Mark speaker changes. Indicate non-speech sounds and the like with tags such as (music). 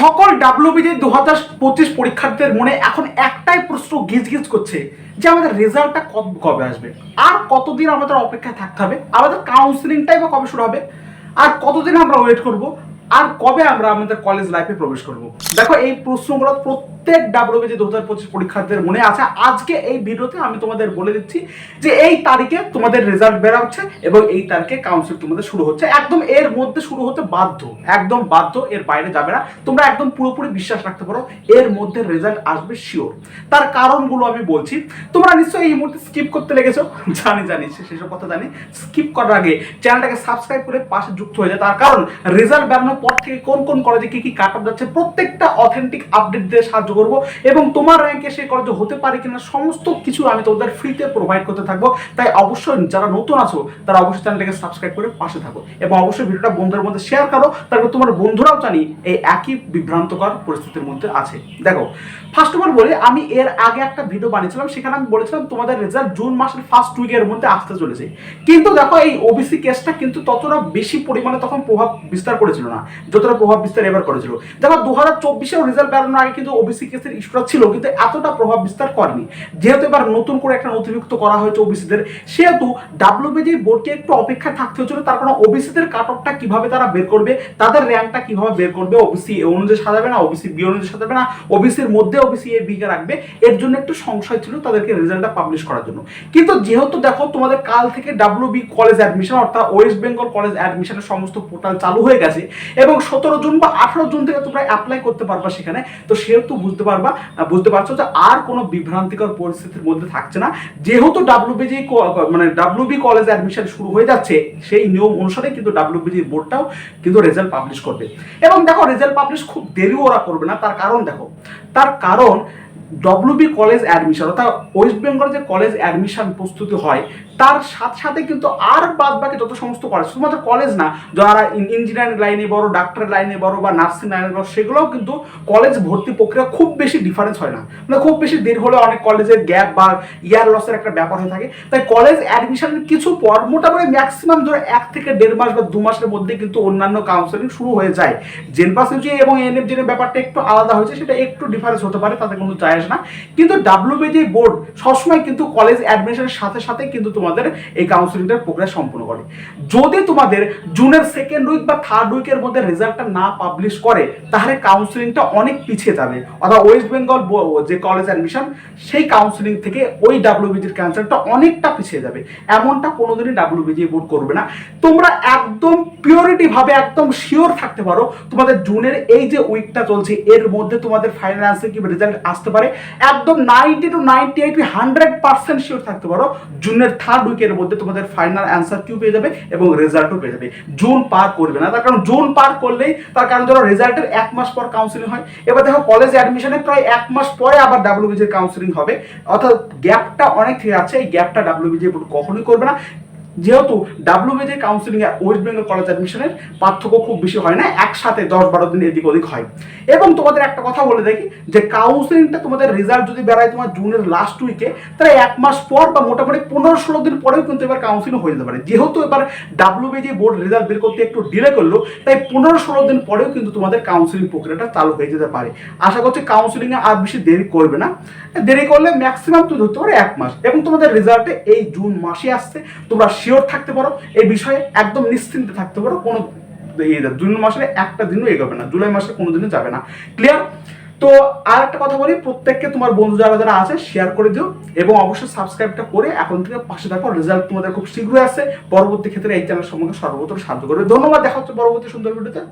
Speaker 1: সকল ডাব্লিউবিজি দু হাজার পঁচিশ পরীক্ষার্থীদের মনে এখন একটাই প্রশ্ন গিজ গিজ করছে যে আমাদের রেজাল্টটা কব- আসবে? আর কতদিন আমাদের অপেক্ষায় থাকতে হবে? আমাদের কাউন্সিলিংটাই বা কবে শুরু হবে? আর কতদিন আমরা ওয়েট করব? আর কবে আমরা আমাদের কলেজ লাইফে প্রবেশ করব? দেখো এই প্রশ্নগুলো প্রত্যেক ডাব্লিউবিজি দু হাজার পঁচিশ পরীক্ষার্থীদের মনে আছে। আজকে এই ভিডিওতে আমি তোমাদের বলে দিচ্ছি যে এই তারিখে তোমাদের রেজাল্ট বেরোচ্ছে এবং এই তারিখে কাউন্সিল তোমাদের শুরু হচ্ছে। একদম এর মধ্যে শুরু হতে বাধ্য, একদম বাধ্য এর বাইরে যাবে না। তোমরা একদম পুরোপুরি বিশ্বাস রাখতে পারো, এর মধ্যে রেজাল্ট আসবে শিওর তার কারণগুলো আমি বলছি। তোমরা নিশ্চয়ই এই মুহূর্তে স্কিপ করতে লেগেছো। (laughs) জানি জানি সেসব কথা জানি। স্কিপ করার আগে চ্যানেলটাকে সাবস্ক্রাইব করে পাশে যুক্ত হয়ে যায় তার কারণ রেজাল্ট বেরোনোর পর থেকে কোন কোন কলেজে কি কি কাট যাচ্ছে, প্রত্যেকটা অথেন্টিক আপডেট দিয়ে সাহায্য করব এবং তোমার র্যাঙ্কে সেই কলেজে হতে পারে কিনা সমস্ত কিছু আমি তোমাদের ফ্রিতে প্রোভাইড করতে থাকব। তাই অবশ্যই যারা নতুন আছো, তারা অবশ্যই চ্যানেলটাকে সাবস্ক্রাইব করে পাশে থাকো এবং অবশ্যই ভিডিওটা বন্ধুদের মধ্যে শেয়ার করো, তারপর তোমার বন্ধুরাও জানি এই একই বিভ্রান্তকর পরিস্থিতির মধ্যে আছে। দেখো ফার্স্ট অফ অল বলি, আমি এর আগে একটা ভিডিও বানিয়েছিলাম, সেখানে আমি বলেছিলাম তোমাদের রেজাল্ট জুন মাসের ফার্স্ট উইকের মধ্যে আসতে চলেছে। কিন্তু দেখো, এই ওবিসি কেসটা কিন্তু ততটা বেশি পরিমাণে তখন প্রভাব বিস্তার করেছিল না, যতটা প্রভাব বিস্তার এবার করেছিল। দেখো দু হাজার চব্বিশেও রেজাল্ট বেরোনোর আগে কিন্তু ওবিসি কেসের ইস্যুটা ছিল, কিন্তু এতটা প্রভাব বিস্তার করেনি। যেহেতু এবার নতুন করে একটা নথিভুক্ত করা হয়েছে ওবিসিদের, সেহেতু ডাব্লিউবিজি বোর্ডকে একটু অপেক্ষায় থাকতে হচ্ছিল তার কারণ ওবিসিদের কাট অফটা কীভাবে তারা বের করবে, তাদের র্যাঙ্কটা কীভাবে বের করবে ওবিসি এ অনুযায়ী সাজাবে না ওবিসি বি অনুযায়ী সাজাবে না ওবিসির মধ্যে ওবিসি এ বিকে রাখবে, এর জন্য একটু সংশয় ছিল তাদেরকে রেজাল্টটা পাবলিশ করার জন্য। কিন্তু যেহেতু দেখো তোমাদের কাল থেকে ডাব্লিউবি কলেজ অ্যাডমিশন অর্থাৎ ওয়েস্ট বেঙ্গল কলেজ অ্যাডমিশনের সমস্ত পোর্টাল চালু হয়ে গেছে, এবং সতেরো জুন বা আঠারো জুন থেকে তোমরা অ্যাপ্লাই করতে পারবা সেখানে, তো সেহেতু বুঝতে পারবা বুঝতে পারছ যে আর কোনো বিভ্রান্তিকর পরিস্থিতির মধ্যে থাকছে না। যেহেতু ডাব্লিউবিজি মানে ডাব্লিউবি কলেজ অ্যাডমিশন শুরু হয়ে যাচ্ছে, সেই নিয়ম অনুসারে কিন্তু ডাব্লিউবিজি বোর্ডটাও কিন্তু রেজাল্ট পাবলিশ করবে। এবং দেখো রেজাল্ট পাবলিশ খুব দেরি ওরা করবে না, তার কারণ দেখো, তার কারণ ডব্লিউবি কলেজ অ্যাডমিশন অর্থাৎ ওয়েস্ট বেঙ্গল যে কলেজ অ্যাডমিশন প্রস্তুতি হয়, তার সাথে সাথে কিন্তু আর বাদ বাকি যত সমস্ত কলেজ শুধুমাত্র কলেজ না, যারা ইঞ্জিনিয়ারিং লাইনে বড় ডাক্তার লাইনে বড় বা নার্সিং লাইনে বড়, সেগুলোও কিন্তু কলেজ ভর্তি প্রক্রিয়া খুব বেশি ডিফারেন্স হয় না। মানে খুব বেশি দেরি হলে অনেক কলেজের গ্যাপ বা ইয়ার লসের একটা ব্যাপার হয়ে থাকে। তাই কলেজ অ্যাডমিশনের কিছু পর মোটামুটি ম্যাক্সিমাম ধরো এক থেকে দেড় মাস বা দু মাসের মধ্যে কিন্তু অন্যান্য কাউন্সেলিং শুরু হয়ে যায়। জেনপাস এবং এনএফ জেনের ব্যাপারটা একটু আলাদা হয়েছে, সেটা একটু ডিফারেন্স হতে পারে, তাতে কোনো যায় আসে না। কিন্তু ডাব্লিউবিজি বোর্ড সবসময় কিন্তু কলেজ অ্যাডমিশনের সাথে সাথে কিন্তু তোমাদের এই কাউন্সিলিংটার প্রক্রিয়া সম্পূর্ণ করে। যদি তোমাদের জুনের সেকেন্ড উইক বা থার্ড উইকের মধ্যে রেজাল্টটা না পাবলিশ করে, তাহলে কাউন্সিলিংটা অনেক পিছিয়ে যাবে। অর্থাৎ ওয়েস্ট বেঙ্গল যে কলেজ অ্যাডমিশন সেই কাউন্সিলিং থেকে ওই ডাব্লিউবিজির ক্যান্সারটা অনেকটা পিছিয়ে যাবে। এমনটা কোনোদিনই ডাব্লিউবিজি বোর্ড করবে না। তোমরা একদম পিওরিটি ভাবে, একদম শিওর থাকতে পারো, তোমাদের জুনের এই যে উইকটা চলছে, এর মধ্যে তোমাদের ফাইনাল আনসার কি রেজাল্ট আসতে পারে? একদম ninety two ninety eight hundred percent sure থাকতে পারো জুনের থার্ড উইকের মধ্যে তোমাদের ফাইনাল অ্যান্সার কিউ পেয়ে যাবে এবং রেজাল্টও পেয়ে যাবে। জুন পার করবে না, তার কারণ জুন পার করলেই তার কারণ ধরো রেজাল্টের এক মাস পর কাউন্সিলিং হয়। এবার দেখো কলেজ অ্যাডমিশনে প্রায় এক মাস পরে আবার ডাব্লিউবিজির কাউন্সিলিং হবে। অর্থাৎ গ্যাপটা অনেক আছে, এই গ্যাপটা ডাব্লিউবিজি কখনোই করবে না। যেহেতু ডাব্লিউবিজি কাউন্সিলিং এর ওয়েস্ট বেঙ্গল কলেজ অ্যাডমিশনের পার্থক্য খুব বেশি হয় না, একসাথে দশ বারো দিন এদিক ওদিক হয়। এবং তোমাদের একটা কথা বলে দেখি, যে কাউন্সিলিংটা তোমাদের রেজাল্ট যদি বেড়ায় তোমার জুনের লাস্ট উইকে তাহলে এক মাস পর বা মোটামুটি পনেরো ষোলো দিন পরেও কিন্তু এবার কাউন্সিলিং হয়ে যেতে পারে। যেহেতু এবার ডাব্লিউবিজি বোর্ড রেজাল্ট বের করতে একটু ডিলে করল, তাই পনেরো ষোলো দিন পরেও কিন্তু তোমাদের কাউন্সিলিং প্রক্রিয়াটা চালু হয়ে যেতে পারে। আশা করছি কাউন্সিলিংয়ে আর বেশি দেরি করবে না। দেরি করলে ম্যাক্সিমাম তুমি ধরতে পারো এক মাস। এবং তোমাদের রেজাল্টে এই জুন মাসে আসছে, তোমরা শিওর থাকতে পারো, এই বিষয়ে একদম নিশ্চিন্তে থাকতে পারো, কোনো জুন মাসের একটা দিনও এগোবে না, জুলাই মাসে কোনো দিনও যাবে না। ক্লিয়ার তো আর একটা কথা বলি, প্রত্যেককে তোমার বন্ধু যারা যারা আছে শেয়ার করে দিও এবং অবশ্যই সাবস্ক্রাইবটা করে এখন থেকে পাশে থাকো রেজাল্ট তোমাদের খুব শীঘ্রই আসে পরবর্তী ক্ষেত্রে এই চ্যানেল সম্পর্কে সর্বত্র সাহায্য করবে। ধন্যবাদ, দেখা হচ্ছে পরবর্তী সুন্দর ভিডিওতে